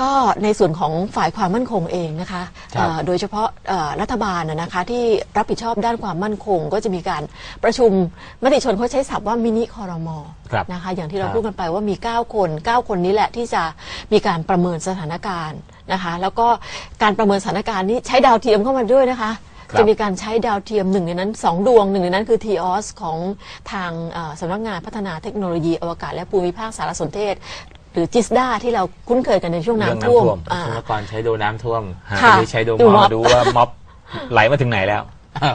ก็ในส่วนของฝ่ายความมั่นคงเองนะคะครับ เอ่อโดยเฉพาะเอ่อรัฐบาลนะนะคะที่รับผิดชอบด้านความมั่นคง ก็จะมีการประชุมมติชนเขาใช้ศัพท์ว่ามินิคอรมอครับนะคะอย่างที่เราครับ พูดกันไปว่ามี 9 คน 9 คนนี้แหละที่จะมีการประเมินสถานการณ์นะคะแล้วก็การประเมินสถานการณ์นี้ใช้ดาวเทียมเข้ามาด้วยนะคะ ครับ จะมีการใช้ดาวเทียมหนึ่งในนั้นสองดวงหนึ่งในนั้นคือ TOS ของทางเอ่อสำนักงานพัฒนาเทคโนโลยีอวกาศและภูมิภาคสารสนเทศ หรือจิสดาที่เราคุ้นเคยกันในช่วงเรื่องน้ำท่วมน้ำท่วมอ่า เมื่อก่อนใช้ดูน้ำท่วมค่ะอันนี้ใช้ดูดูมม็ออบบดูว่าม็อบไหลมาถึงไหนแล้ว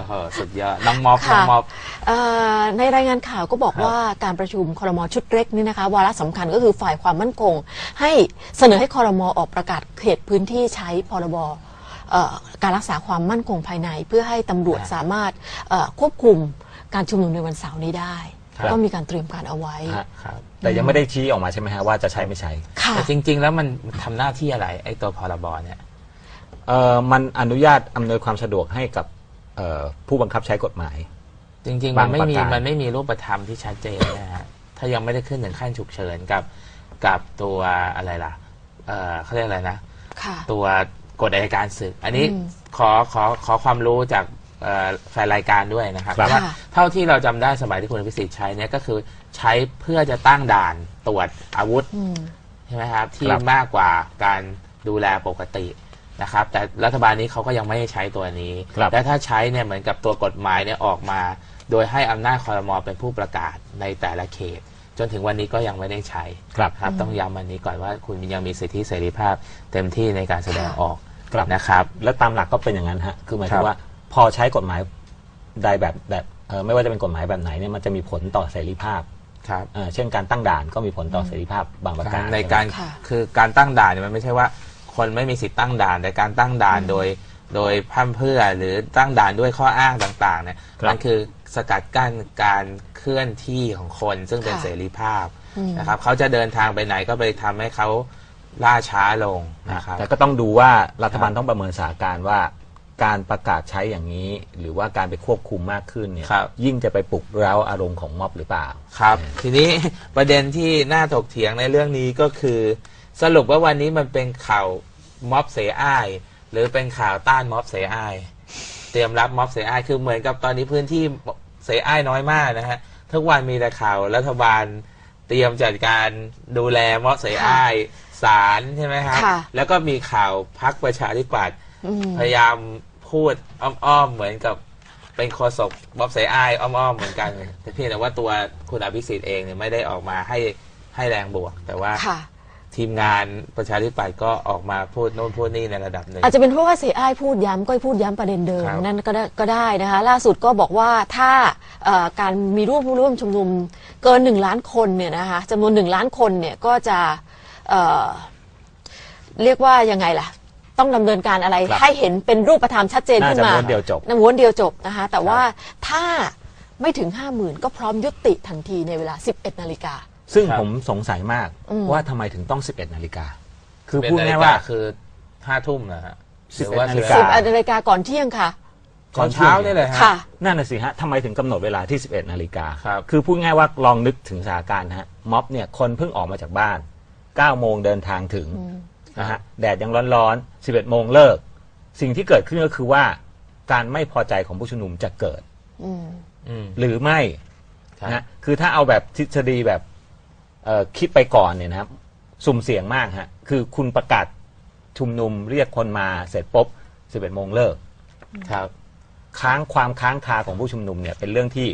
เออสุดยอดน้องม็อบน้องค่ะม็อบ เอ่อในรายงานข่าวก็บอกครับว่าการประชุมครมชุดเล็กนี่นะคะวาระสำคัญก็คือฝ่ายความมั่นคง ให้เสนอให้ครมออกประกาศเขตพื้นที่ใช้พรบเอ่อการรักษาความมั่นคงภายใน เพื่อให้ตำรวจสามารถเอ่อควบคุมการชุมนุมในวันเสาร์นี้ได้ ครับ ก็มีการเตรียมการเอาไว้ ฮะครับแต่ยังไม่ได้ชี้ออกมาใช่ไหมฮะว่าจะใช้ไม่ใช้ ค่ะ แต่จริง ๆ แล้วมันทำหน้าที่อะไรไอ้ตัวพรบเนี่ย เอ่อมันอนุญาตอำนวยความสะดวกให้กับเอ่อผู้บังคับใช้กฎหมาย จริงๆบามังนไม่มีประการ มันไม่มีรูปธรรมที่ชัดเจนนะฮะ ถ้ายังไม่ได้ขึ้นถึงขั้นฉุกเฉินกับกับตัวอะไรล่ะ เอ่อเขาเรียกอะไรนะ ค่ะ ตัวกฎอัยการศึก อันนี้อืมขอขอขอความรู้จาก เอ่อแฟนรายการด้วยนะครับครับ ว่าค่ะเท่าที่เราจำได้สมัยที่คุณอภิสิทธิ์ใช้เนี่ยก็คือใช้เพื่อจะตั้งด่านตรวจอาวุธ อืม ใช่ไหมครับ ที่ครับ มากกว่าการดูแลปกตินะครับ แต่รัฐบาลนี้เขาก็ยังไม่ได้ใช้ตัวนี้ ครับ และถ้าใช้เนี่ยเหมือนกับตัวกฎหมายเนี่ยออกมา โดยให้อำนาจคอรมอเป็นผู้ประกาศในแต่ละเขต จนถึงวันนี้ก็ยังไม่ได้ใช้ครับ ครับ ต้องย้ำอันนี้ก่อนว่าคุณยังมีสิทธิเสรีภาพเต็มที่ในการแสดงออกครับ นะครับ และตามหลักก็เป็นอย่างนั้นฮะ คือหมายครัถึงบ ว่า พอใช้กฎหมายใดแบบแบบเอ่อไม่ว่าจะเป็นกฎหมายแบบไหนเนี่ยมันจะมีผลต่อเสรีภาพครับเอ่อเช่นการตั้งด่านก็มีผลต่อเสรีภาพบางประการในการค่ะคือการตั้งด่านเนี่ยมันไม่ใช่ว่า คนไม่มีสิทธิ์ตั้งด่านแต่การตั้งด่านโดย โดยพร่ำเพรื่อหรือตั้งด่านด้วยข้ออ้างต่างๆเนี่ยครับมันคือสกัดกั้นการเคลื่อนที่ของคนซึ่งเป็นค่ะเสรีภาพอืมนะครับเขาจะเดินทางไปไหนก็ไปทำให้เขาล่าช้าลงนะครับแต่ก็ต้องดูว่ารัฐบาลต้องประเมินสถานการณ์ว่า การประกาศใช้อย่างนี้ หรือว่าการไปควบคุมมากขึ้นเนี่ยครับ ยิ่งจะไปปลุกเร้าอารมณ์ของม็อบหรือเปล่า ครับ ทีนี้ ประเด็นที่น่าถกเถียงในเรื่องนี้ก็คือ สรุปว่าวันนี้มันเป็นข่าวม็อบเสอ้าย หรือเป็นข่าวต้านม็อบเสอ้าย เตรียมรับม็อบเสอ้ายคือเหมือนกับตอนนี้พื้นที่เสอ้ายน้อยมากนะฮะทุกวันมีแต่ข่าวรัฐบาลเตรียมจัดการดูแลม็อบเสอ้ายศาลใช่ไหมครับ ค่ะ แล้วก็มีข่าวพักประชาธิปัตย์อืม พยายามพูดอ้อมๆ เหมือนกับเป็นโฆษกบ๊อบเสอ้ายอ้อมๆ เหมือนกัน แต่เพียงแต่ว่าตัวคุณอภิสิทธิ์เองเนี่ยไม่ได้ออกมาให้ให้แรงบวก แต่ว่าค่ะทีมงานประชาธิปัตย์ก็ออกมาพูดโน่นพูดนี่ในระดับหนึ่งอาจจะเป็นเพราะว่าเสียอ้ายพูดย้ำก็พูดย้ำประเด็นเดิมครับนั่นก็ได้ก็ได้นะคะ ล่าสุดก็บอกว่าถ้าเอ่อการมีร่วมร่วมชุมนุมเกินหนึ่งล้านคนเนี่ยนะคะจำนวนหนึ่งล้านคนเนี่ยก็จะเอ่อเรียกว่ายังไงล่ะ ต้องดำเนินการอะไร ครับให้เห็นเป็นรูปธรรมชัดเจนน่าขึ้นจะมาม้วนเดียวจบนะม้วนเดียวจบนะคะ แต่ว่าถ้าไม่ถึงห้าหมื่นก็พร้อมยุติทันทีในเวลา 11 นาฬิกา ซึ่งครับ ผมสงสัยมากอืม ว่าทำไมถึงต้อง 11 นาฬิกา คือเป็นพูดนาง่าฬิยกาว่าคือห้าทุ่มนะฮะหรือ11ว่านาฬิสิบกา10นาฬิกาก่อนเที่ยงค่ะ ตอนเช้านี่เลยฮะ ค่ะ นั่นน่ะสิฮะทำไมถึงกำหนดเวลาที่ 11 นาฬิกาครับคือพูดง่ายว่าลองนึกถึงสถานการณ์นะฮะม็อบเนี่ยคนเพิ่งออกมาจากบ้าน 9 โมงเดินทางถึง นะฮะแดดยังร้อนๆ 11 โมงเลิก สิ่งที่เกิดขึ้นก็คือว่า การไม่พอใจของผู้ชุมนุมจะเกิด อืมอืม หรือไม่ครับ นะฮะคือถ้าเอาแบบทฤษฎีแบบเอ่อคิดไปก่อนเนี่ยนะครับ สุ่มเสี่ยงมากฮะคือคุณประกาศชุมนุมเรียกคนมาเสร็จปุ๊บ 11 โมงเลิก ครับ ค้างความค้างคาของผู้ชุมนุมเนี่ยเป็นเรื่องที่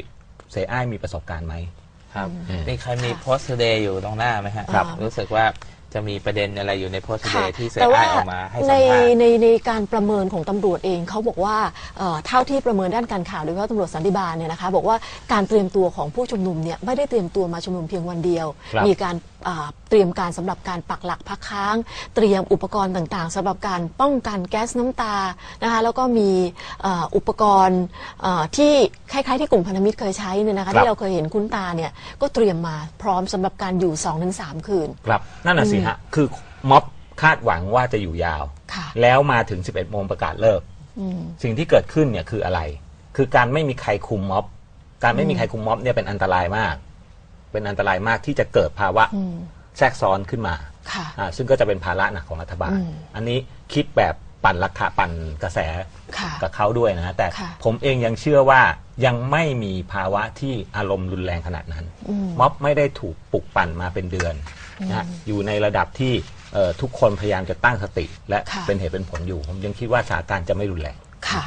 เสยอ้ายมีประสบการณ์ไหม ครับอืมมีใครมีโพสต์เดย์อยู่ตรงหน้าไหมฮะครับ รู้สึกว่า จะมีประเด็นอะไรอยู่ในโพสต์เดค่ะย์ที่เสแต่อ้าว่ายออกมาให้ในสัมภาษณ์ในในการประเมินของตำรวจเองเขาบอกว่าเอ่อเท่าที่ประเมินด้านการข่าวโดยเฉพาะตำรวจสันติบาลเนี่ยนะคะบอกว่าการเตรียมตัวของผู้ชุมนุมเนี่ยไม่ได้เตรียมตัวมาชุมนุมเพียงวันเดียวครับมีการอ่าเตรียมการสำหรับการปักหลักพักค้าง เตรียมอุปกรณ์ต่างๆสำหรับการป้องกันแก๊สน้ำตานะคะแล้วก็มีเอ่ออุปกรณ์เอ่อที่คล้ายๆที่กลุ่มพันธมิตรเคยใช้เนี่ยนะคะครับที่เราเคยเห็นคุ้นตาเนี่ยก็เตรียมมาพร้อมสำหรับการอยู่2-3คืนครับนั่นน่ะสิฮะ คือม็อบคาดหวังว่าจะอยู่ยาวค่ะแล้วมาถึง 11โมงประกาศเลิกอืมสิ่งที่เกิดขึ้นเนี่ยคืออะไร คือการไม่มีใครคุมม็อบ การไม่มีใครคุมม็อบเนี่ยเป็นอันตรายมาก เป็นอันตรายมากที่จะเกิดภาวะอืมแทรกซ้อนขึ้นมาค่ะอ่าซึ่งก็จะเป็นภาระหนักของรัฐบาลอืมอันนี้คิดแบบปั่นราคาปั่นกระแสค่ะกับเขาด้วยนะฮะแต่ค่ะผมเองยังเชื่อว่ายังไม่มีภาวะที่อารมณ์รุนแรงขนาดนั้นอืมม็อบไม่ได้ถูกปลุกปั่นมาเป็นเดือน นะฮะอยู่ในระดับที่เอ่อทุกคนพยายามจะตั้งสติ และค่ะเป็นเหตุเป็นผลอยู่ ผมยังคิดว่าสถานการณ์จะไม่รุนแรงค่ะ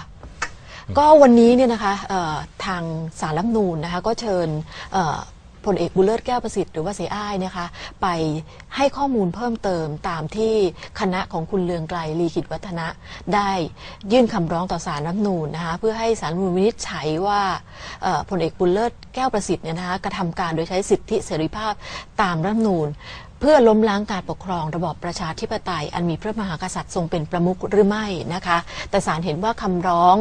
ก็วันนี้เนี่ยนะคะเอ่อทางสารรัฐธรรมนูญนะคะก็เชิญเอ่อพลเอกบุญเลิศแก้วประสิทธิ์หรือว่าเสียอ้ายนะคะไปให้ข้อมูลเพิ่มเติมตามที่คณะของคุณเลืองไกลลีกิจวัฒนะ ได้ยื่นคำร้องต่อสารรัฐธรรมนูญนะคะเพื่อให้สารรัฐธรรมนูญวินิจฉัยว่าเอ่อพลเอกบุญเลิศแก้วประสิทธิ์เนี่ยนะคะกระทำการโดยใช้สิทธิเสรีภาพตามรัฐธรรมนูญ เพื่อล้มล้างการปกครองระบอบประชาธิปไตย อันมีพระมหากษัตริย์ทรงเป็นประมุขหรือไม่นะคะ แต่ศาลเห็นว่าคำร้อง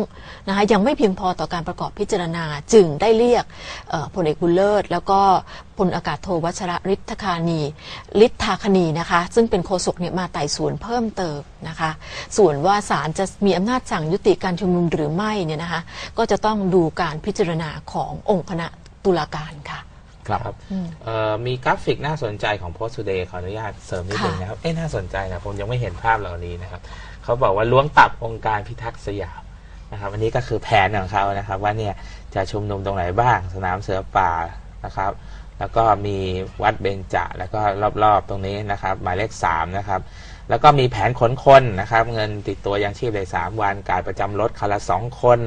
นะคะยังไม่เพียงพอต่อการประกอบพิจารณาจึงได้เรียกพลเอกบุญเลิศ แล้วก็พลอากาศโทวัชระฤทธคานีฤทธาคณีนะคะ ซึ่งเป็นโฆษกเนี่ยมาไต่สวนเพิ่มเติมนะคะ ส่วนว่าศาลจะมีอำนาจสั่งยุติการชุมนุมหรือไม่เนี่ยนะคะก็จะต้องดูการพิจารณาขององค์คณะตุลาการค่ะ ครับเอ่อมีกราฟิกน่าสนใจของ Post Today ขออนุญาตเสริมนิดนึงค่ะนะครับ เอ๊ะน่าสนใจนะ ผมยังไม่เห็นภาพเหล่านี้นะครับ เขาบอกว่าล้วงตับองค์การพิทักษ์สยามนะครับ อันนี้ก็คือแผนของเขานะครับ ว่าเนี่ยจะชุมนุมตรงไหนบ้าง สนามเสือป่านะครับ แล้วก็มีวัดเบญจแล้วก็รอบๆตรงนี้นะครับ หมายเลขสามนะครับ แล้วก็มีแผนขนคนนะครับ เงินติดตัวยังชีพเลยสามวัน การประจำรถคันละสองคน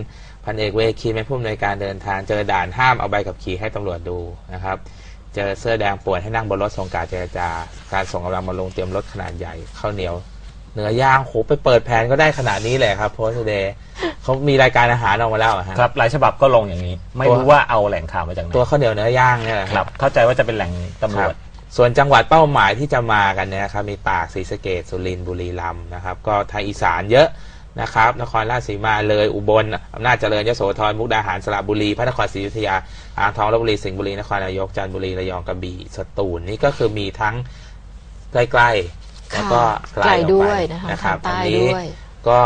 พันเอกเวคีเป็นผู้อำนวยการเดินทาง เจอด่านห้ามเอาใบขับขี่ให้ตำรวจดูนะครับ เจอเสื้อแดงป่วนให้นั่งบนรถส่งการเจรจาการส่งกำลังมาลงเตรียมรถขนาดใหญ่ข้าวเหนียวเนื้อย่างโหไปเปิดแผนก็ได้ขนาดนี้เลยครับโพสต์เดย์เขามีรายการอาหารออกมาแล้วอะฮะครับหลายฉบับก็ลงอย่างนี้ ไม่รู้ว่าเอาแหล่งข่าวมาจากไหนตัวข้าวเหนียวเนื้อย่างเนี่ยแหละครับเข้าใจว่าจะเป็นแหล่งตำรวจ ส่วนจังหวัดเป้าหมายที่จะมากันเนี่ยนะครับมีตากศรีสะเกดสุรินทร์บุรีรัมย์นะครับ ก็ทางอีสานเยอะ นะครับ นครราชสีมาเลยอุบลอำนาจเจริญยโสธรมุกดาหารสระบุรี พระนครศรีอยุธยาอ่างทองลบบุรีสิงห์บุรีนครนายกจันทบุรีระยองกระบี่สตูลนี่ก็คือมีทั้งใกล้ๆแล้วก็ไกลไกลออกด้ไปวยนะคะนะครับทางใต้อันนี้ด้วยก็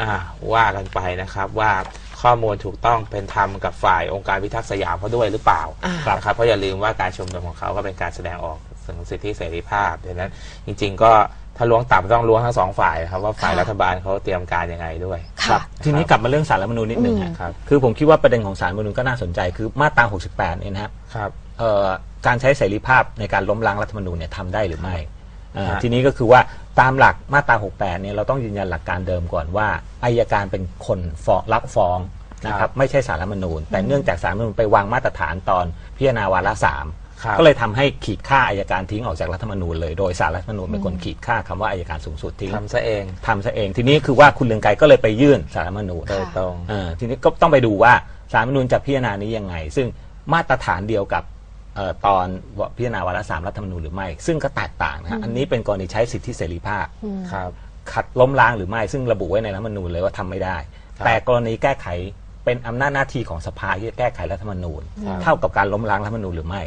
อ่าว่ากันไปนะครับว่าข้อมูลถูกต้องเป็นธรรมกับฝ่ายองค์การพิทักษ์สยามเขาด้วยหรือเปล่าอ่านะครับเพราะอย่าลืมว่าการชุมนุมของเขาก็เป็นการแสดงออกถึงสิทธิเสรีภาพดังนั้นจริง ๆ ก็ ถ้าล้วงต่ำต้องล้วงทั้งสองฝ่ายนะครับว่าฝ่ายค่ะรัฐบาลเขาเตรียมการยังไงด้วยค่ะทีนี้กลับมาเรื่องสารรัฐธรรมนูญนิดหนึ่งอืมฮะครับ คือผมคิดว่าประเด็นของสารรัฐธรรมนูญก็น่าสนใจคือมาตรา 68 เนี่ยนะครับครับ เอ่อการใช้เสรีภาพในการล้มล้างรัฐธรรมนูญเนี่ยทำได้หรือไม่อ่าฮะทีนี้ก็คือว่าตามหลักมาตรา 68 เนี่ยเราต้องยืนยันหลักการเดิมก่อนว่าอายการเป็นคนฟ้องรับฟ้องนะครับไม่ใช่สารรัฐธรรมนูญ แต่เนื่องจากสารรัฐธรรมนูญไปวางมาตรฐานตอนพิจารณาวาระสามครับ ก็เลยทำให้ขีดค่าอายการทิ้งออกจากรัฐธรรมนูญเลยโดยสารรัฐธรรมนูญเป็นคนขีดค่าคำว่าอายการสูงสุดทิ้งทำซะเองทำซะเอง ทีนี้คือว่าคุณเลืองไกรก็เลยไปยื่นสารรัฐธรรมนูญโดยตรงเออทีนี้ก็ต้องไปดูว่าสารรัฐธรรมนูญจะพิจารณานี้ยังไง ซึ่งมาตรฐานเดียวกับเออตอนพิจารณาวาระสามรัฐธรรมนูญหรือไม่ ซึ่งก็แตกต่างนะฮะอันนี้เป็นกรณีใช้สิทธิเสรีภาพครับขัดล้มล้างหรือไม่ซึ่งระบุไว้ในรัฐธรรมนูญเลยว่าทำไม่ได้ครับแต่กรณีแก้ไขเป็นอำนาจหน้าที่ของสภาที่จะแก้ไขรัฐธรรมนูญครับเท่ากับการล้มล้างรัฐธรรมนูญหรือไม่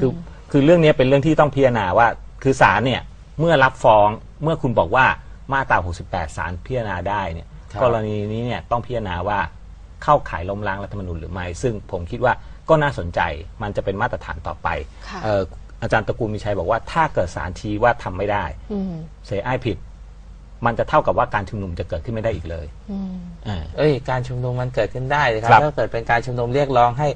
คือคือเรื่องนี้เป็นเรื่องที่ต้องพิจารณาว่า คือศาลเนี่ยเมื่อรับฟ้องเมื่อคุณบอกว่ามาตรา 68ศาลพิจารณาได้เนี่ยครับกรณีนี้เนี่ยต้องพิจารณาว่าเข้าข่ายล้มล้างรัฐธรรมนูญหรือไม่ ซึ่งผมคิดว่าก็น่าสนใจมันจะเป็นมาตรฐานต่อไปค่ะเอ่ออาจารย์ตระกูลมีชัยบอกว่าถ้าเกิดศาลชี้ว่าทำไม่ได้อืมเสียอ้ายผิด มันจะเท่ากับว่าการชุมนุมจะเกิดขึ้นไม่ได้อีกเลยอืมอ่า เอ้ยการชุมนุมมันเกิดขึ้นได้เลยคครัรับ บถ้าเกิดเป็นการชุมนุมเรียกร้องให้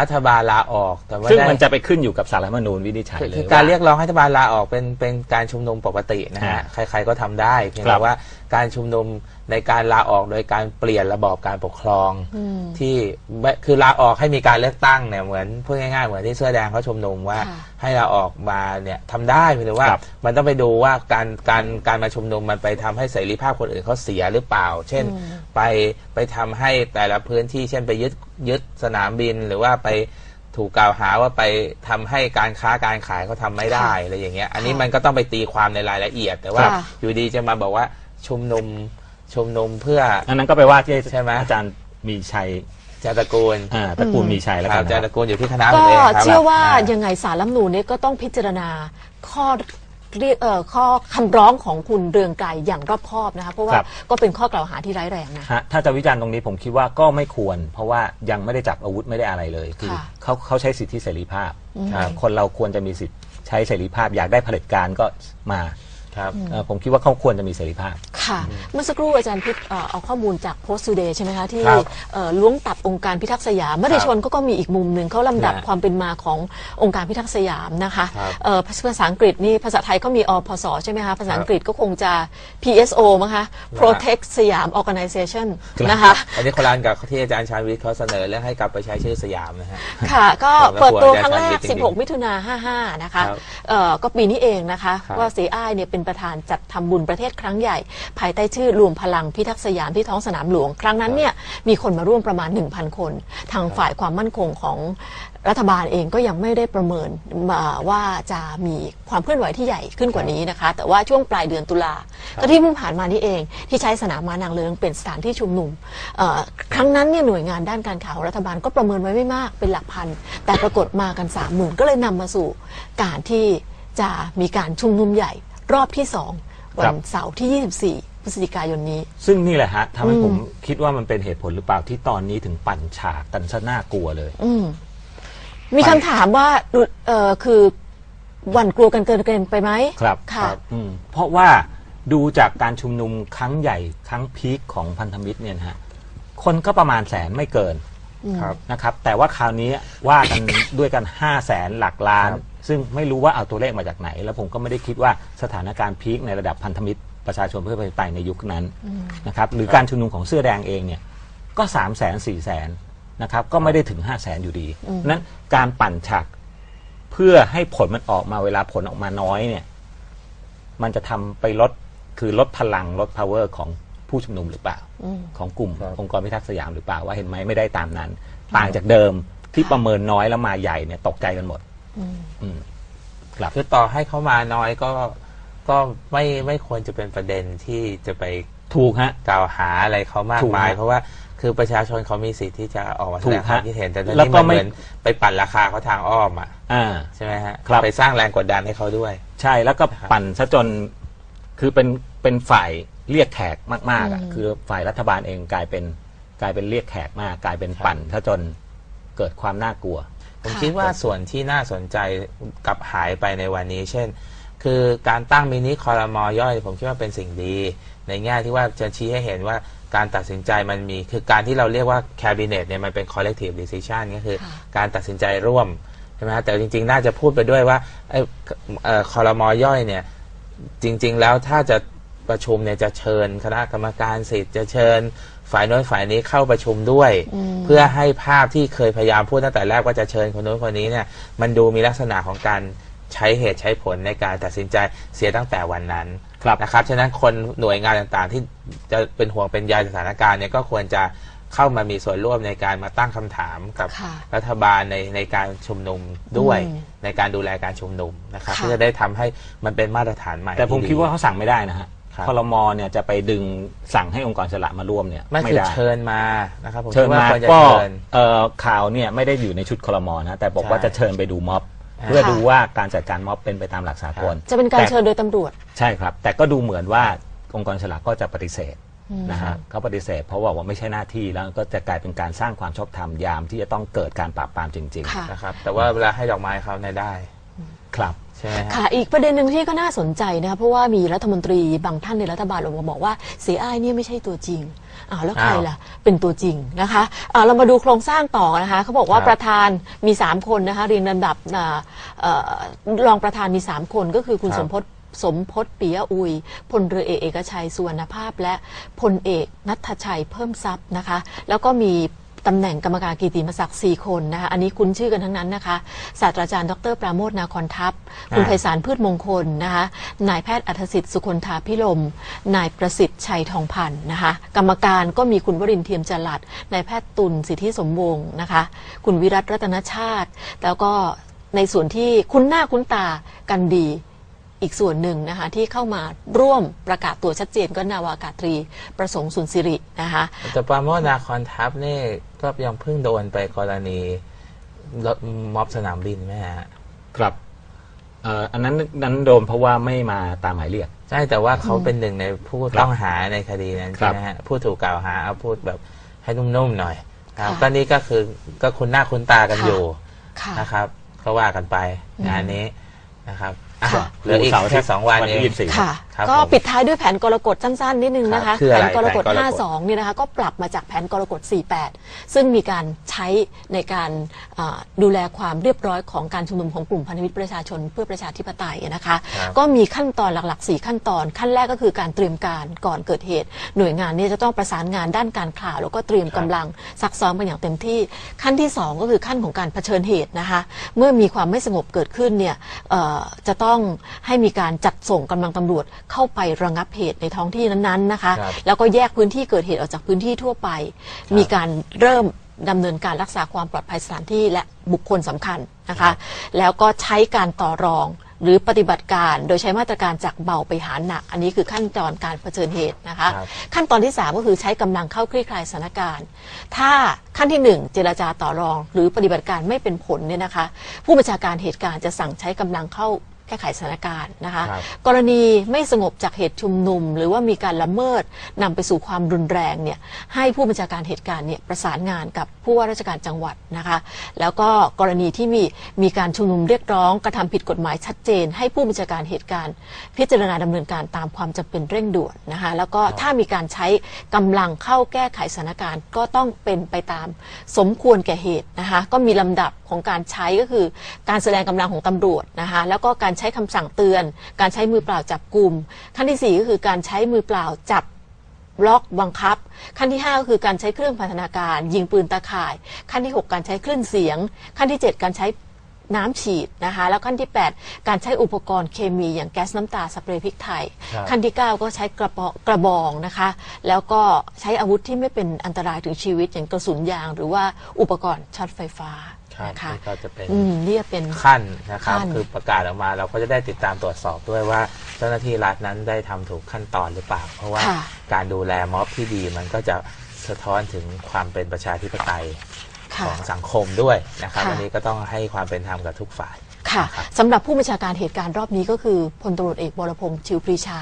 รัฐบาลลาออก แต่ว่าซึ่งได้มันจะไปขึ้นอยู่กับสารรัฐธรรมนูญวินิจฉัยคือเลยคือการว่ เรียกร้องให้รัฐบาลลาออกเป็นเป็นการชุมนุมปกตินะฮะฮะใคร ๆก็ทำได้เพียงครัแต่บว่าการชุมนุม ในการลาออกโดยการเปลี่ยนระบอบการปกครองอืมที่ไม่คือลาออกให้มีการเลือกตั้งเนี่ยเหมือนพูดง่ายๆเหมือนที่เสื้อแดงเขาชุมนุมว่าค่ะให้ลาออกมาเนี่ยทำได้เพียงแต่ว่าครับมันต้องไปดูว่าการการการมาชุมนุมมันไปทำให้เสรีภาพคนอื่นเขาเสียหรือเปล่า เช่น ไปไปทำให้แต่ละพื้นที่เช่นไปยึดยึดสนามบินหรือว่าไปถูกกล่าวหาว่าไปทำให้การค้าการขายเขาทำไม่ได้ค่ะอะไรอย่างเงี้ย อันนี้ค่ะมันก็ต้องไปตีความในรายละเอียด แต่ว่าค่ะอยู่ดีจะมาบอกว่าชุมนุม ชุมนุมเพื่ออันนั้นก็ไปว่าที่ใช่ไหมอาจารย์มีชัยจาตระกูลอ่าตระกูลมีชัยแล้วคกัรันบนะจาตระกูลอยู่ที่คณะผก็มเองครับเชื่อว่าอ่ายังไงสารรัฐธรรมนูญเนี่ยก็ต้องพิจารณาข้อเรียกเอ่อข้อคำร้องของคุณเรืองไกรอย่างรอบคอบนะคะเพราะว่าครับก็เป็นข้อกล่าวหาที่ร้ายแรงนะฮะถ้าจะวิจารณ์ตรงนี้ผมคิดว่าก็ไม่ควร เพราะว่ายังไม่ได้จับอาวุธไม่ได้อะไรเลยคือค่ะเขาเขาใช้สิทธิเสรีภาพครับคนเราควรจะมีสิทธิใช้เสรีภาพอยากได้เผด็จการก็มา ครับเอ่อผมคิดว่าเขาควรจะมีเสรีภาพ ค่ะ เมื่อสักครู่อาจารย์พิษเอ่อเอาข้อมูลจาก Post Today ใช่ไหมคะที่ครับเอ่อล้วงตับองค์การพิทักษ์สยามมติชนเขาก็มีอีกมุมหนึ่งเขาลำดับนะความเป็นมาขององค์การพิทักษ์สยามนะคะครับเอ่อภาษาอังกฤษนี่ภาษาไทยก็มีอพสใช่ไหมคะภาษาอังกฤษก็คงจะ PSO มั้งคะ Protect สยาม Organization นะคะ อันนี้คนละอันกับที่อาจารย์ชาญวิทย์เขาเสนอเรื่องให้กลับไปใช้ชื่อสยามนะฮะ ค่ะ ก็ผมก็เปิดตัวกลัวครั้งแรกอาจารย์จริงๆ16 มิถุนา55 นะคะครับเอ่อก็ปีนี้เองนะคะ ครับว่าเสียอ้ายเนี่ยเป็นประธานจัดทำบุญประเทศครั้งใหญ่ ภายใต้ชื่อรวมพลังพิทักษ์สยามที่ท้องสนามหลวง ครั้งนั้นเนี่ยมีคนมาร่วมประมาณ 1,000 คน ทางฝ่ายความมั่นคงของรัฐบาลเองก็ยังไม่ได้ประเมินมาว่าจะมีความเคลื่อนไหวที่ใหญ่ขึ้นกว่านี้นะคะ แต่ว่าช่วงปลายเดือนตุลาก็ที่เพิ่งผ่านมานี่เอง ที่ใช้สนามม้านางเลิงเป็นสถานที่ชุมนุมเอ่อครั้งนั้นเนี่ยหน่วยงานด้านการข่าวของรัฐบาลก็ประเมินไว้ไม่มากเป็นหลักพัน แต่ปรากฏมากันสามหมื่นก็เลยนำมาสู่การที่จะมีการชุมนุมใหญ่ รอบที่สองวัครันบ เสาร์ที่ 24 พฤศจิกายนนี้ ซึ่งนี่แหละฮะทำให้ผมคิดว่ามันเป็นเหตุผลหรือเปล่าที่ตอนนี้ถึงปั่นฉากกันซะน่ากลัวเลยอืมมีคำถามว่าเออคือหวั่นกลัวกันเกินเกินไปไหมครับค่ะอืมเพราะว่าดูจากการชุมนุมครั้งใหญ่ครั้งพีคของพันธมิตรเนี่ยนะฮะคนก็ประมาณแสนไม่เกินครับ นะครับ แต่ว่าคราวนี้ว่ากัน ด้วยกัน5 0 0แสนหลักล้าน ครับ ซึ่งไม่รู้ว่าเอาตัวเลขมาจากไหน แล้วผมก็ไม่ได้คิดว่าสถานการณ์พีคในระดับพันธมิตรประชาชนเพื่อประชาธิปไตยในยุคนั้นนะครับหรือการชุมนุมของเสื้อแดงเองเนี่ยก็3 0 0แสน4แสนนะครับก็ไม่ได้ถึง 5 0 0แสนอยู่ดีนั้นการปั่นฉากเพื่อให้ผลมันออกมาเวลาผลออกมาน้อยเนี่ยมันจะทำไปลดคือลดพลังลด power ของผู้ชุมนุมหรือเปล่า ของกลุ่มครับองค์กรพิทักษ์สยามหรือเปล่าว่าเห็นไหมไม่ได้ตามนั้น ต่างจากเดิมที่ประเมินน้อยแล้วมาใหญ่เนี่ยตกใจกันหมด อืมครับคือต่อให้เขามาน้อยก็ก็ไม่ไม่ควรจะเป็นประเด็นที่จะไปถูกฮะ กล่าวหาอะไรเขามากถูกมายฮะเพราะว่าคือประชาชนเขามีสิทธิ์ที่จะออกมาแสถูดกงความฮะคิดเห็นแต่ตอนแล้วนี้ก็มันไม่เหมือนไปปั่นราคาเขาทางอ้อมอะอ่าใช่ไหมฮะครับไปสร้างแรงกดดันให้เขาด้วย ใช่แล้วก็ครับปั่นซะจนคือเป็นเป็นฝ่ายเรียกแขกมากๆอะคือฝ่ายรัฐบาลเองกลายเป็นกลายเป็นเรียกแขกมาก กลายเป็นปั่นซะจนเกิดความน่ากลัว ผมค่ะคิดว่าส่วนที่น่าสนใจกลับหายไปในวันนี้ เช่น คือการตั้งมินิคอรมอย่อย ผมคิดว่าเป็นสิ่งดี ในแง่ที่ว่าจะชี้ให้เห็นว่าการตัดสินใจมันมี คือการที่เราเรียกว่า cabinet เนี่ยมันเป็น collective decision ก็คือค่ะการตัดสินใจร่วมใช่ไหมฮะแต่จริง ๆ น่าจะพูดไปด้วยว่าไอ้เอ่อคอรมอย่อยเนี่ยจริง ๆ แล้วถ้าจะประชุมเนี่ยจะเชิญคณะกรรมการสิทธิ์จะเชิญ ฝ่ายโน้นฝ่ายนี้เข้าประชุมด้วย เพื่อให้ภาพที่เคยพยายามพูดตั้งแต่แรกว่าจะเชิญคนโน้นคนนี้เนี่ยมันดูมีลักษณะของการใช้เหตุใช้ผลในการตัดสินใจเสียตั้งแต่วันนั้นครับนะครับฉะนั้นคนหน่วยงานต่างๆ ที่จะเป็นห่วงเป็นใยสถานการณ์เนี่ยก็ควรจะเข้ามามีส่วนร่วมในการมาตั้งคำถามกับค่ะรัฐบาลในในการชุมนุมด้วยอืมในการดูแลการชุมนุมนะครับค่ะเพื่อจะได้ทำให้มันเป็นมาตรฐานใหม่ แต่ผมที่คิดว่าเขาสั่งไม่ได้นะฮะ ครับคอรมอเนี่ยจะไปดึงสั่งให้องค์กรอิสระมาร่วมเนี่ยไม่ไม่คือได้ เชิญมานะครับผมเชิญคิดว่ามาควรจะก็เชิญ เอ่อข่าวเนี่ยไม่ได้อยู่ในชุดคอรมอนะแต่บอกว่าใช่จะเชิญไปดูม็อบ อ่า เพื่อดูว่าการจัดการม็อบเป็นไปตามหลักสากลจะเป็นการแต่เชิญโดยตำรวจ ใช่ครับ แต่ก็ดูเหมือนว่าองค์กรอิสระก็จะปฏิเสธนะฮะเขาปฏิเสธ เพราะว่าว่าไม่ใช่หน้าที่แล้วก็จะกลายเป็นการสร้างความชอบธรรมยามที่จะต้องเกิดการปราบปรามจริง ค่ะ นะครับ แต่ว่าเวลาให้ดอกไม้เขาเนี่ยได้ ๆ ครับ ใช่ไหมฮะ ค่ะ อีกประเด็นหนึ่งที่ก็น่าสนใจนะคะเพราะว่ามีรัฐมนตรีบางท่านในรัฐบาลออกมาบอกว่าเสียอ้ายเนี่ยไม่ใช่ตัวจริงอ้าวแล้วใครอ้าวล่ะ เป็นตัวจริงนะคะอ่าเรามาดูโครงสร้างต่อนะคะเขาบอกว่าครับประธานมี 3 คนนะคะเรียงลำดับอ่าเอ่อรองประธานมี 3 คนก็คือคุณครับ สมพศสมพศปิยะอุยพลเรือเอกเอกชัยสุวรรณภาพ และพลเอกนัทชัยเพิ่มทรัพย์นะคะ แล้วก็มี ตำแหน่งกรรมการกิติมศักดิ์4คนนะคะอันนี้คุ้นชื่อกันทั้งนั้นนะคะศาสตราจารย์ดรปราโมทนาคอนทัพ คุณอ่าไพศาลพืชมงคลนะคะนายแพทย์อัธสิทธิ์สุคนธาพิลมนายประสิทธิ์ชัยทองพันธ์นะคะกรรมการก็มีคุณวรินทร์เทียมจรัดนายแพทย์ตุลสิทธิสมวงศ์นะคะคุณวิรัตรัตนชาติ แล้วก็ในส่วนที่คุ้นหน้าคุ้นตากันดีอีกส่วนหนึ่งนะคะที่เข้ามาร่วมประกาศตัวชัดเจนก็นาวากาตรีประสงค์สุนสิรินะคะแต่ปราโมทนาคอนทัพนี่ ก็ยังเพิ่งโดนไปกรณีรถม็อบสนามบินไหมฮะครับเอ่ออันนั้นนั้นโดนเพราะว่าไม่มาตามหมายเรียก ใช่แต่ว่าเขาเป็นหนึ่งในผู้ครับต้องหาในคดีนั้นครัใช่บไหมฮะผู้ถูกกล่าวหาเอาพูดแบบให้นุ่มๆหน่อยครับค่ะ ก็นี่ก็คือก็คุณหน้าคุณตากันค่ะอยู่ค่ะ นะครับ ก็ว่ากันไปงานนี้นะครับ อะค่ะ เหลืออีกเสาร์อาทิตย์สองวันวันเอที่งยี่สิบสี่ ค่ะ ครับก็ผมปิดท้ายด้วยแผนกรกฎสั้นๆนิดนึงนะคะครับคือแผอะไรนกรกฎ แผนกรกฎ 52 เนี่ยนะคะก็ปรับมาจากแผนกรกฎ 48 ซึ่งมีการใช้ในการอ่าดูแลความเรียบร้อยของการชุมนุมของกลุ่มพันธมิตรประชาชนเพื่อประชาธิปไตยนะคะ ครับก็มีขั้นตอนหลักๆ 4 ขั้นตอน ขั้นแรกก็คือการเตรียมการก่อนเกิดเหตุ หน่วยงานเนี้จะต้องประสานงานด้านการข่าว แล้วก็เตรียมกำลังซักซ้อมกันอย่างเต็มที่ ขั้นที่ 2 ก็คือขั้นของการเผชิญเหตุนะคะ เมื่อมีความไม่สงบเกิดขึ้นเนี่ยเอ่อจะต้องให้มีการจัดส่งกำลังตำรวจเข้าไประงับเหตุในท้องที่นั้นๆนะคะครับแล้วก็แยกพื้นที่เกิดเหตุออกจากพื้นที่ทั่วไป มีการเริ่มดำเนินการรักษาความปลอดภัยสถานที่และบุคคลสำคัญนะคะ แล้วก็ใช้การต่อรองหรือปฏิบัติการโดยใช้มาตรการจากเบาไปหาหนัก อันนี้คือขั้นตอนการเผชิญเหตุนะคะครับขั้นตอนที่ 3 ก็คือใช้กำลังเข้าคลี่คลายสถานการณ์ ถ้าขั้นที่ 1 เจรจาต่อรอง หรือปฏิบัติการไม่เป็นผลเนี่ยนะคะ ผู้บัญชาการเหตุการณ์จะสั่งใช้กำลังเข้าแก้ไขสถานการณ์นะคะครับกรณีไม่สงบจากเหตุชุมนุม หรือว่ามีการละเมิดนำไปสู่ความรุนแรงเนี่ยให้ผู้บัญชาการเหตุการณ์เนี่ยประสานงานกับผู้ว่าราชการจังหวัดนะคะ แล้วก็กรณีที่มีมีการชุมนุมเรียกร้องกระทำผิดกฎหมายชัดเจน ให้ผู้บัญชาการเหตุการณ์ พิจารณาดำเนินการตามความจำเป็นเร่งด่วนนะคะ แล้วก็ถ้ามีการใช้กำลังเข้าแก้ไขสถานการณ์ ก็ต้องเป็นไปตามสมควรแก่เหตุนะคะ ก็มีลำดับ ของการใช้ก็คือการแสดงกำลังของตำรวจนะคะแล้วก็การใช้คำสั่งเตือน การใช้มือเปล่าจับกลุ่มขั้นที่สี่ก็คือการใช้มือเปล่าจับล็อกบังคับ ขั้นที่ 5 ก็คือการใช้เครื่องพันธนาการ ยิงปืนตาข่าย ขั้นที่ 6 การใช้คลื่นเสียง ขั้นที่ 7 การใช้น้ำฉีดนะคะแล้วขั้นที่ 8 การใช้อุปกรณ์เคมีอย่างแก๊สน้ำตาสเปรย์พริกไทยครับขั้นที่ 9 ก็ใช้กระบองกระบองนะคะ แล้วก็ใช้อาวุธที่ไม่เป็นอันตรายถึงชีวิตอย่างกระสุนยาง หรือว่าอุปกรณ์ช็อตไฟฟ้า ครับนะคะนี่ก็จะเป็นอืมนี่จะเป็น ขั้นนะครับ ขั้น คือประกาศออกมาเราก็จะได้ติดตามตรวจสอบด้วยว่าเจ้าหน้าที่รัฐนั้นได้ทำถูกขั้นตอนหรือเปล่า เพราะว่าค่ะ การดูแลม็อบที่ดีมันก็จะสะท้อนถึงความเป็นประชาธิปไตยขค่ะ องสังคมด้วยนะครับค่ะ อันนี้ก็ต้องให้ความเป็นธรรมกับทุกฝ่าย ค่ะสำหรับผู้บัญชาการเหตุการณ์รอบนี้ก็คือพลตำรวจเอกบรพงษ์ชิวปรีชา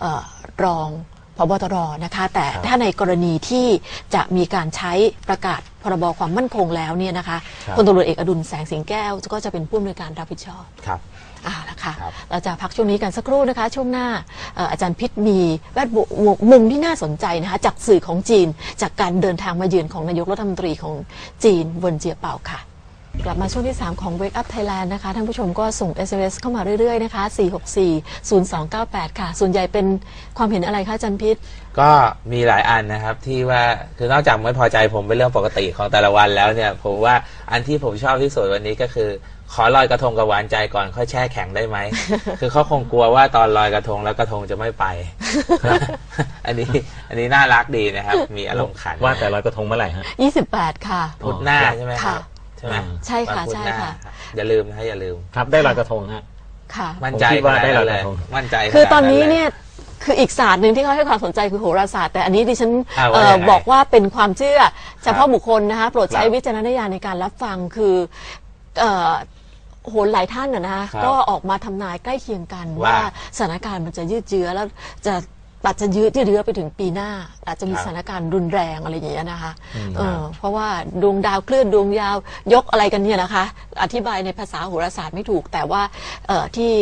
เอ่อรองพ บตรนะคะ แต่ครับถ้าในกรณีที่จะมีการใช้ประกาศพรบความมั่นคงแล้วเนี่ยนะคะครับพลตำรวจเอกอดุลแสงสิงแก้ว ก็จะเป็นผู้อำนวยการรับผิดชอบครับอ่าละค่ะครับเราจะพักช่วงนี้กันสักครู่นะคะ ช่วงหน้าเอ่ออาจารย์พิษมีแวดวงมุมที่น่าสนใจนะคะ จากสื่อของจีน จากการเดินทางมาเยือนของนายกรัฐมนตรีของจีนเวินเจียเป่าค่ะ กลับมาช่วงที่ 3 ของ Wake Up Thailand นะคะ ท่านผู้ชมก็ส่ง SMS เข้ามาเรื่อย ๆ นะคะ 464-0298 ค่ะ ส่วนใหญ่เป็นความเห็นอะไรคะอาจันพิษ ก็มีหลายอันนะครับที่ว่าคือนอกจากไม่พอใจผมเป็นเรื่องปกติของแต่ละวันแล้วเนี่ยผมว่าอันที่ผมชอบที่สุดวันนี้ก็คือ ขอลอยกระทงกับหวานใจก่อนค่อยแช่แข็งได้ไหม คือเขาคงกลัวว่าตอนลอยกระทงแล้วกระทงจะไม่ไป อันนี้อันนี้น่ารักดีนะครับ มีอารมณ์ขันว่าแต่ลอยกระทงเมื่อไหร่ฮะ 28 ค่ะ พุธหน้าใช่ไหมครัค่ะ บ ใช่ไหมอืมใช่ค่ะวันพุธใช่หน้าค่ะอย่าลืมนะอย่าลืม ครับ ได้ลอยกระทงฮะ ค่ะ มั่นใจผมคิดว่าได้ขนลอยเลกระทงมั่นใจคือตอนขาดนี้ลเนี่ยคืออีกศาสตร์หนึ่งที่เขาให้ความสนใจคือโหราศาสตร์ แต่อันนี้ดิฉันอ่าว่าเอ่อยังไงบอกว่าเป็นความเชื่อเฉพาะครับบุคคลนะคะโปรดใช้ครับวิจารณญาณในการรับฟังคือเอ่อโหนหลายท่านนะนะคะครับก็ออกมาทำนายใกล้เคียงกันว่าว่าสถานการณ์มันจะยืดเยื้อแล้วจะ อาจจะยืดยืดเยื้อไปถึงปีหน้า อาจจะมีครับสถานการณ์รุนแรงอะไรอย่างเงี้ยนะคะอืมเออเพราะว่าดวงดาวเคลื่อนดวงยาวยกอะไรกันเนี่ยนะคะ อธิบายในภาษาโหราศาสตร์ไม่ถูก แต่ว่าเอ่อที่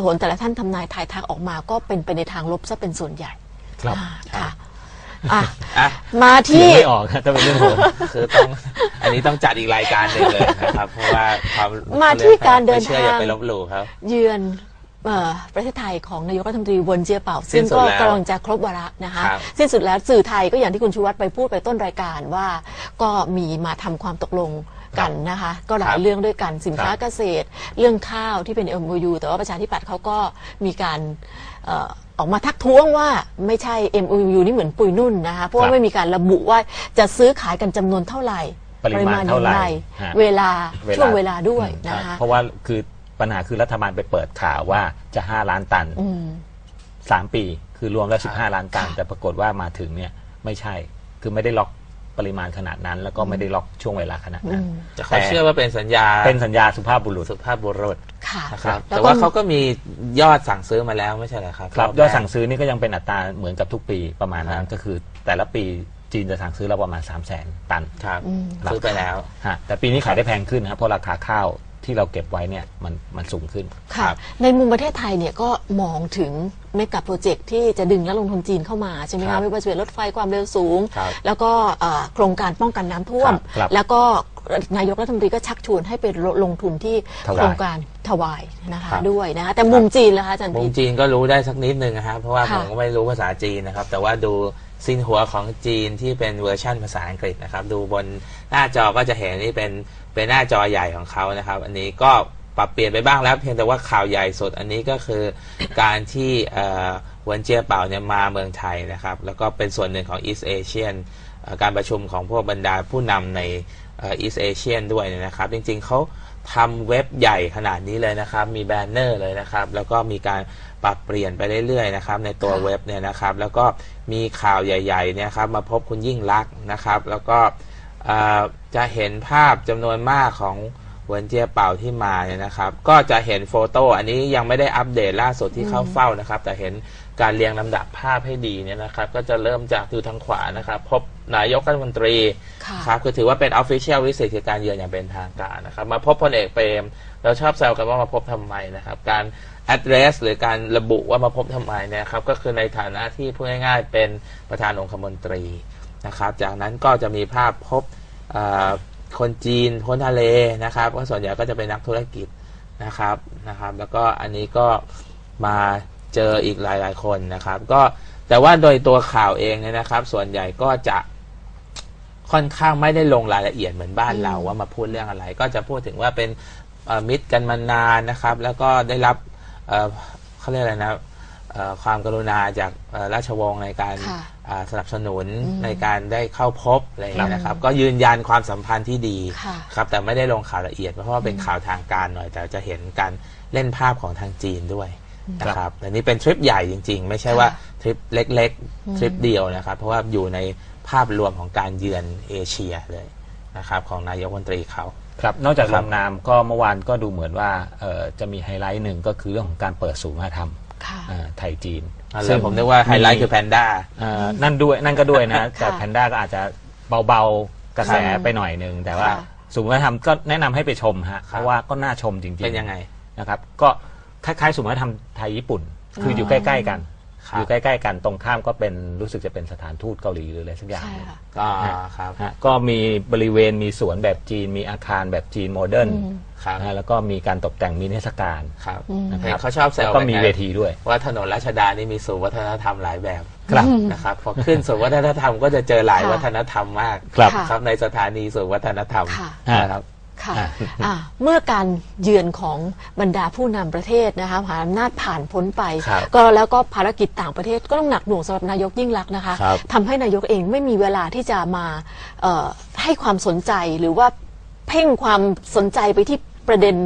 โหนแต่ละท่านทำนายทายทักออกมาก็เป็นไปในทางลบซะเป็นส่วนใหญ่ ครับอ่าค่ะอะอะมาที่ที่ไม่ออกฮะถ้าเป็นเรื่องผมคือต้องอันนี้ต้องจัดอีกรายการหนึ่งเลยนะครับเพราะว่าความมาที่การเดินไม่เชื่ออย่าทางไปลบหลู่ครับ เยือน เอ่อประเทศไทยของนายกรัฐมนตรีเวนเจียเป่าสิ้ซึ่นงสุดก็แล้วกำลังจะครบวาระนะคะครับ สิ้นสุดแล้วสื่อไทยก็อย่างที่คุณชูวัตรไปพูดไปต้นรายการว่า ก็มีมาทำความตกลงกันนะคะ ก็หลาคยรับเรื่องด้วยกันสินค้าครับเกษตร เรื่องข้าวที่เป็น MOU แต่ว่าประชาธิปัตย์เขาก็มีการเอ่อออกมาทักท้วงว่าไม่ใช่ MOU นี่เหมือนปุยนุ่นนะคะเพราะว่าไม่มีการระบุว่าจะซื้อขายกันจำนวนเท่าไหร่ปริมาณเท่าไหร่อย่งฮะเวลาเวลาช่วงเวลาด้วยอืมนะคะ เพราะว่าคือ ปัญหาคือรัฐบาลไปเปิดข่าวว่าจะ 5 ล้านตันอืม3ปี คือรวมแล้ว 15 ล้านตันค่ะแต่ปรากฏว่ามาถึงเนี่ยไม่ใช่คือไม่ได้ล็อกปริมาณขนาดนั้น แล้วก็ไม่ได้ล็อกช่วงเวลาขนาดนั้นอืมแต่เขาเชื่อว่าเป็นสัญญาเป็นสัญญาสุภาพบุรุษสุภาพบุรุษค่ะนะครับแล้วแต่ก็ว่าเขาก็มียอดสั่งซื้อมาแล้วไม่ใช่เหรอครับครับแกยอดสั่งซื้อนี่ก็ยังเป็นอัตราเหมือนกับทุกปีประมาณนั้ครันบก็คือแต่ละปีจีนจะสั่งซื้อเราประมาณ 3 0 0 0 0 0 ตันครับอืมซื้อไปแล้วฮะแต่ปีนี้ขายได้แพงขึ้นนะครับเพราะราคาข้าว ที่เราเก็บไว้เนี่ยมันมันสูงขึ้น ค่ะ ในมุมประเทศไทยเนี่ยก็มองถึงเมกะโปรเจกต์ที่จะดึงนักลงทุนจีนเข้ามาใช่ไหมครัคะบไม่ว่าจะเป็นรถไฟความเร็วสูง ครับแล้วก็เอ่อโครงการป้องกันน้ำท่วม ครับครับแล้วก็นายกรัฐมนตรีก็ชักชวนให้ไปลงทุนที่ถวายโครงการถวายนะคะครับ ด้วยนะคะแต่มุมจีนล่ะคะอาจารย์มุพิมษจีนก็รู้ได้สักนิดนึงนะครับเพราะว่าค่ะผมก็ไม่รู้ภาษาจีนนะครับ แต่ว่าดู ซินหัวของจีนที่เป็นเวอร์ชั่นภาษาอังกฤษนะครับ ดูบนหน้าจอก็จะเห็นนี่เป็นเป็นหน้าจอใหญ่ของเขานะครับ อันนี้ก็ปรับเปลี่ยนไปบ้างแล้วเพียงแต่ว่าข่าวใหญ่สุดอันนี้ก็คือการที่เวนเจียเป่าเนี่ยมาเมืองไทยนะครับ แล้วก็เป็นส่วนหนึ่งของ East Asian เอ่อการประชุมของพวกบรรดาผู้นำในอ่อ East Asian ด้วยเนี่ยนะครับ จริงๆเขาทำเว็บใหญ่ขนาดนี้เลยนะครับ มีแบนเนอร์เลยนะครับ แล้วก็มีการ ปรับเปลี่ยนไปเรื่อยๆนะครับในตัวเว็บเนี่ยนะครับ แล้วก็มีข่าวใหญ่ๆเนี่ยครับมาพบคุณยิ่งรักษณ์นะครับ แล้วก็จะเห็นภาพจำนวนมากของ เหวนเจียเป่าที่มาเนี่ยนะครับ ก็จะเห็นโฟโต้อันนี้ยังไม่ได้อัปเดตล่าสุดที่เข้าเฝ้านะครับ แต่เห็นการเรียงลำดับภาพให้ดีเนี่ยนะครับ ก็จะเริ่มจากอยู่ทางขวานะครับ พบนายกรัฐมนตรีค่ะครับคือถือว่าเป็น Official Visit คือการเยือนอย่างเป็นทางการนะครับ มาพบพลเอกเปรม เราชอบแซวกันว่ามาพบทำไมนะครับ การ address หรือการระบุว่ามาพบทำไมเนยครับ ก็คือในฐานะที่พูดง่าย ๆ เป็นประธานองคมนตรีนะครับ จากนั้นก็จะมีภาพพบเอ่อ คนจีนพ้นทะเลนะครับก็ส่วนใหญ่ก็จะเป็นนักธุรกิจนะครับนะครับ แล้วก็อันนี้ก็มาเจออีกหลาย ๆ คนนะครับ ก็แต่ว่าโดยตัวข่าวเองเนี่ยนะครับ ส่วนใหญ่ก็จะค่อนข้างไม่ได้ลงรายละเอียดเหมือนบ้านเราว่ามาพูดเรื่องอะไร ก็จะพูดถึงว่าเป็นมิตรกันมานานนะครับ แล้วก็ได้รับเขาเรียกอะไรนะ ความกรุณาจากเอ่อราชวงศ์ในการค่ะอ่าสนับสนุนอืมในการได้เข้าพบอะไรอย่างเงี้ยครับนะครับ ก็ยืนยันความสัมพันธ์ที่ดีค่ะครับแต่ไม่ได้ลงข่าวละเอียดเพราะว่าเป็นข่าวทางการหน่อย แต่จะเห็นการเล่นภาพของทางจีนด้วยนะครับแต่นี่เป็นทริปใหญ่จริง ๆ ไม่ใช่ว่าทริปเล็กๆทริปเดียวนะครับ เพราะว่าอยู่ในภาพรวมของการเยือนเอเชียเลยนะครับของนายกรัฐมนตรีเขาครับนอกจากคลรับงนามก็เมื่อวานก็ดูเหมือนว่าเอ่อจะมีไฮไลท์หนึ่งก็คือเรื่องของการเปิดศูนย์วัฒนธรรมค่ะอ่า ไทยจีนอ่าแล้วผมนึกว่าไฮไลท์คือแพนด้าเอ่อนั่นด้วยนั่นก็ด้วยนะ แต่ค่ะแพนด้าก็อาจจะเบาๆกระแสครับไปหน่อยหนึ่งแต่ว่าค่ะศูนย์วัฒนธรรมก็แนะนำให้ไปชมฮะครับเพราะว่าก็น่าชมจริงๆเป็นยังไงนะครับ ก็คล้ายๆศูนย์วัฒนธรรมไทยญี่ปุ่น คืออยู่ใกล้ ๆ กัน ครับอยู่ใกล้ๆกันตรงข้ามก็เป็นรู้สึกจะเป็นสถานทูตเกาหลีหรืออะไรสักอย่างใช่ค่ะก็ครับฮะก็มีบริเวณมีสวนแบบจีน มีอาคารแบบจีนโมเดิร์นอืม ครับนะฮะแล้วก็มีการตกแต่งมีนิทรรศการ ครับอืมนะคเห็นรับเขาชอบแซแล้ววก็กันมีนะเวทีด้วย ว่าถนนรัชดานี่มีศูนย์วัฒนธรรมหลายแบบครับ นะครับพอขึ้นศูนย์วัฒนธรรมก็จะเจอหลายค่ะวัฒนธรรมมากครับค่ะ ครับในสถานีศูนย์วัฒนธรรมค่ะ นะครับ ค่ะอะอะเมื่อการเยือนของบรรดาผู้นำประเทศนะคะมหาอำนาจผ่านพ้นไปครับก็แล้วก็ภารกิจต่างประเทศก็ต้องหนักหน่วงสำหรับนายกยิ่งรักษณ์นะคะครับทำให้นายกเองไม่มีเวลาที่จะมาเอ่อให้ความสนใจหรือว่าเพ่งความสนใจไปที่ประเด็น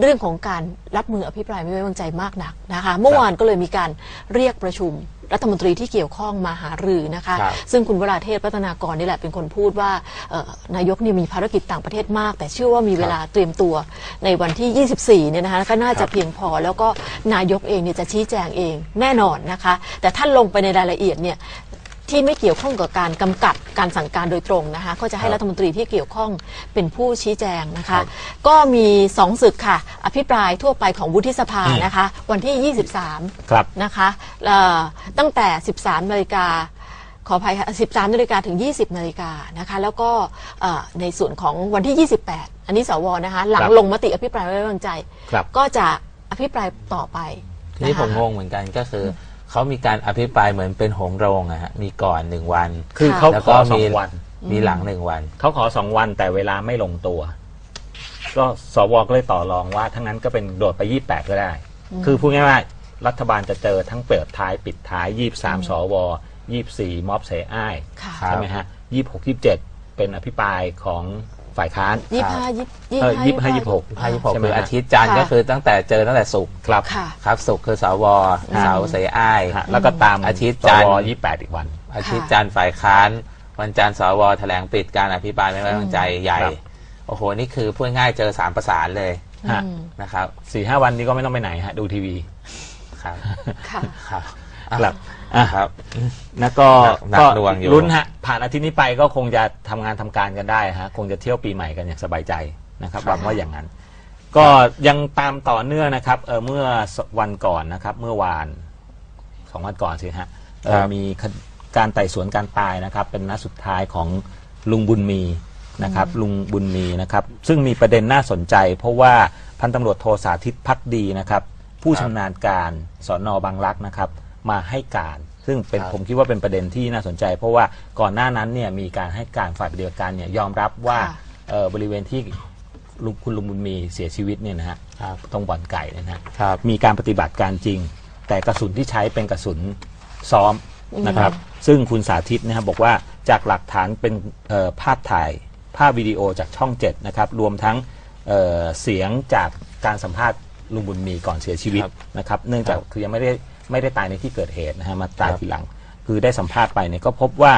เรื่องของการรับมืออภิปรายไม่ไว้วางใจมากนักนะคะ เมื่อวานก็เลยมีการเรียกประชุม รัฐมนตรีที่เกี่ยวข้องมาหารือนะคะครับซึ่งคุณวราเทพรัตนากรนี่แหละเป็นคนพูดว่าเอ่อนายกนี่มีภารกิจต่างประเทศมาก แต่เชื่อว่ามีเวลาเตรียมตัวในวันที่ 24 เนี่ยนะคะก็น่าจะเพียงพอ แล้วก็นายกเองเนี่ยจะชี้แจงเองแน่นอนนะคะ แต่ท่านลงไปในรายละเอียดเนี่ย ที่ไม่เกี่ยวข้องกับการกำกับการสั่งการโดยตรงนะคะ ก็จะให้ครับรัฐมนตรีที่เกี่ยวข้องเป็นผู้ชี้แจงนะครัคะบก็มีสองศึกค่ะ อภิปรายทั่วไปของวุฒิสภานะคะ วันที่ 23ครับนะคะเอ่อตั้งแต่ 13นาฬิกาขออภัยค่ะ13นาฬิกาถึง 20นาฬิกานะคะ แล้วก็เอ่อในส่วนของวันที่ 28 อันนี้สวนะคะ หลังครับลงมติอภิปรายไม่ไว้วางใจครับก็จะอภิปรายต่อไปทีนี่นะคะผมงงเหมือนกันก็คืออ เขามีการอภิปรายเหมือนเป็นหงส์โรงอะฮะมีก่อนหนึ่งวัน คือค่ะเขาแล้วขก็อสอมีงวัน มีหลังหนึ่งวัน เขาขอสองวันแต่เวลาไม่ลงตัว ก็สวก็เลยต่อรองว่าทั้างนั้นก็เป็นโดดไปยี่แปดก็ได้ คือพูดง่ายๆรัฐบาลจะเจอทั้งเปิดท้ายปิดท้ายยี่สามสวยี่สี่ม็อบเสอ้ายค่ะครับใช่ไหมฮะยี่หกยี่เจ็ดเป็นอภิปรายของ ฝ่ายค้านยี่ห้ายี่เออ25 26ห้ายี่หกใช่ไหมคือฮะอาทิตย์จันทร์ค่ะก็คือตั้งแต่เจอตั้งแต่ศุกร์ครับค่ะ ครับศุกร์คือสวเสาร์เสอ้าย ฮะแล้วก็ตามอาทิตย์จันทร์สวยี่แปดอีกวัน อาทิตย์จันทร์ฝ่ายค้าน วันจันทร์สวแถลงปิดการอภิปรายไม่ไว้วางใจใหญ่ ครับ โอ้โห นี่คือพูดง่ายเจอสามประสานเลยฮะอืมนะครับสี่ห้าวันนี้ก็ไม่ต้องไปไหนฮะดูทีวีครับค่ะ ครับครับ อะครับ แล้วก็หนักก็หน่วงอยู่ ลุ้นฮะ ผ่านอาทิตย์นี้ไปก็คงจะทำงานทำการกันได้ฮะ คงจะเที่ยวปีใหม่กันอย่างสบายใจนะครับครับหวังว่าอย่างนั้น ก็ยังตามต่อเนื่องนะครับเออเมื่อวันก่อนนะครับ เมื่อวานสองวันก่อนสิฮะเอ่อครับมีคดการไต่สวนการตายนะครับ เป็นนัดสุดท้ายของลุงบุญมีนะครับ ลุงบุญมีนะครับ ซึ่งมีประเด็นน่าสนใจ เพราะว่าพันตำรวจโทสาธิตพักดีนะครับ ผู้ชำนาญการสอนอบางรักนะครับ มาให้การ ซึ่งเป็นครับ ผมคิดว่าเป็นประเด็นที่น่าสนใจ เพราะว่าก่อนหน้านั้นเนี่ยมีการให้การฝ่ายปฏิบัติการเนี่ยยอมรับว่าค่ะ เอ่อบริเวณที่ลุงคุณลุงบุญมีเสียชีวิตเนี่ยนะฮะครับตรงบ่อนไก่เนี่ยนะฮะ ครับ มีการปฏิบัติการจริง แต่กระสุนที่ใช้เป็นกระสุนซ้อมนะครับ ซึ่งคุณสาธิตนะครับบอกว่าจากหลักฐานเป็นเอ่อภาพถ่าย ภาพวิดีโอจากช่องเจ็ดนะครับ รวมทั้งเอ่อเสียงจากการสัมภาษณ์ลุงบุญมีก่อนเสียชีวิตครับนะครับ เนื่องจากครับคือยังไม่ได้ ไม่ได้ตายในที่เกิดเหตุนะฮะมาตายครับทีหลัง คือได้สัมภาษณ์ไปเนี่ยก็พบว่า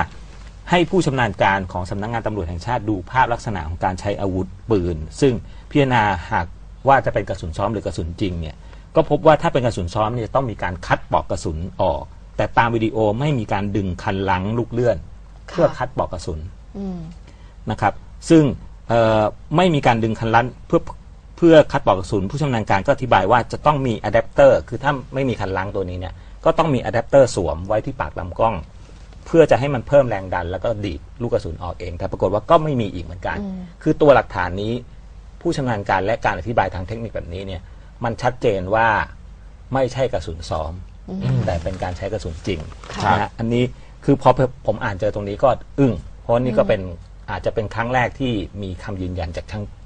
ให้ผู้ชำนาญการของสำนักงานตำรวจแห่งชาติดูภาพลักษณะของการใช้อาวุธปืน ซึ่งพิจารณาหากว่าจะเป็นกระสุนซ้อมหรือกระสุนจริงเนี่ยก็พบว่าถ้าเป็นกระสุนซ้อมเนี่ยต้องมีการคัดปลอกกระสุนออก แต่ตามวิดีโอไม่มีการดึงคันหลังลูกเลื่อน เพื่อคัดปลอกกระสุนอืมนะครับ ซึ่งเอ่อไม่มีการดึงคันลันเพื่อ เพื่อคัดปลอกกระสุนผู้ชำนาญการก็อธิบายว่าจะต้องมีอะแดปเตอร์คือถ้าไม่มีคันลังตัวนี้เนี่ยก็ต้องมีอะแดปเตอร์สวมไว้ที่ปากลำกล้อง เพื่อจะให้มันเพิ่มแรงดัน แล้วก็ดีดลูกกระสุนออกเอง แต่ปรากฏว่าก็ไม่มีอีกเหมือนกัน คือตัวหลักฐานนี้ ผู้ชำนาญการและการอธิบายทางเทคนิคแบบนี้เนี่ยมันชัดเจนว่าไม่ใช่กระสุนซ้อม แต่เป็นการใช้กระสุนจริงค่ะนะฮะอันนี้คือพอผมอ่านเจอตรงนี้ก็อึ้งเพราะนี่ก็เป็นอาจจะเป็นครั้งแรกที่มีคำยืนยันจากทางจาก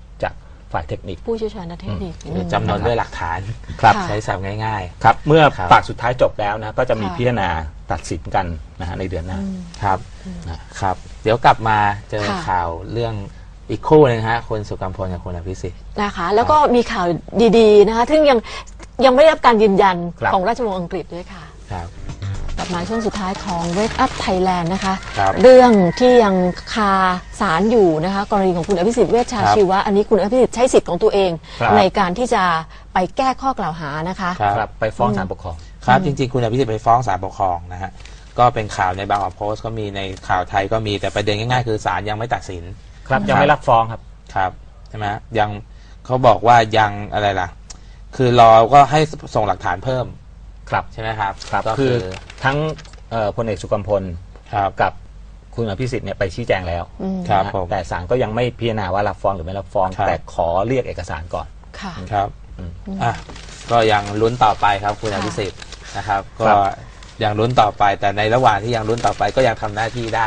ฝ่ายเทคนิค ผู้เชี่ยวชาญด้านเทคนิค หรือจำนวนด้วยหลักฐานครับค่ะใช้ศัพท์ง่ายครับเมื่อครับปากสุดท้ายจบแล้วนะก็จะมีค่ะพิจารณาตัดสินกันนะฮะในเดือนหน้าๆครับครับ เดี๋ยวกลับมาเจอค่ะข่าวเรื่องอีกคู่หนึงฮะคุณสุกัมพลกับคุณอภิสิทธิ์นะคะ แล้วก็มีข่าวดีๆนะคะซึ่งยังยังไม่ได้รับการยืนยันครับของราชวงศ์อังกฤษด้วยค่ะครับ กลับมาช่วงสุดท้ายของ Wake Up Thailand นะคะ ครับ เรื่องที่ยังคาสารอยู่นะคะกรณีของคุณอภิสิทธิ์เวชชาครับชีวะ อันนี้คุณอภิสิทธิ์ใช้สิทธิ์ของตัวเอง ครับ ในการที่จะไปแก้ข้อกล่าวหานะคะ ครับ ครับไปฟ้องศาลปกครอง ครับจริงๆ คุณอภิสิทธิ์ไปฟ้องศาลปกครองนะฮะก็เป็นข่าวในบางออกโพสต์ก็มีในข่าวไทยก็มีแต่ประเด็นง่ายๆ คือศาลยังไม่ตัดสิน ครับ ยังไม่รับฟ้องครับ ครับใช่ไหมยังเขาบอกว่ายังอะไรล่ะ คือรอก็ให้ส่งหลักฐานเพิ่ม ครับใช่ไหมครับครับก็คืคืออทั้งเอ่อพลเอกสุกัมพลครับ กับคุณอภิสิทธิ์เนี่ยไปชี้แจงแล้วครับนะฮะผมแต่ศาลก็ยังไม่พิจารณาว่ารับฟ้องหรือไม่รับฟ้อง ครับ แต่ขอเรียกเอกสารก่อน ค่ะ ครับอืมอะก็ยังลุ้นต่อไปครับคุณอค่ะ ภิสิทธิ์นะครับ ก็ครับ ยังลุ้นต่อไปแต่ในระหว่างที่ยังลุ้นต่อไปก็ยังทำหน้าที่ได้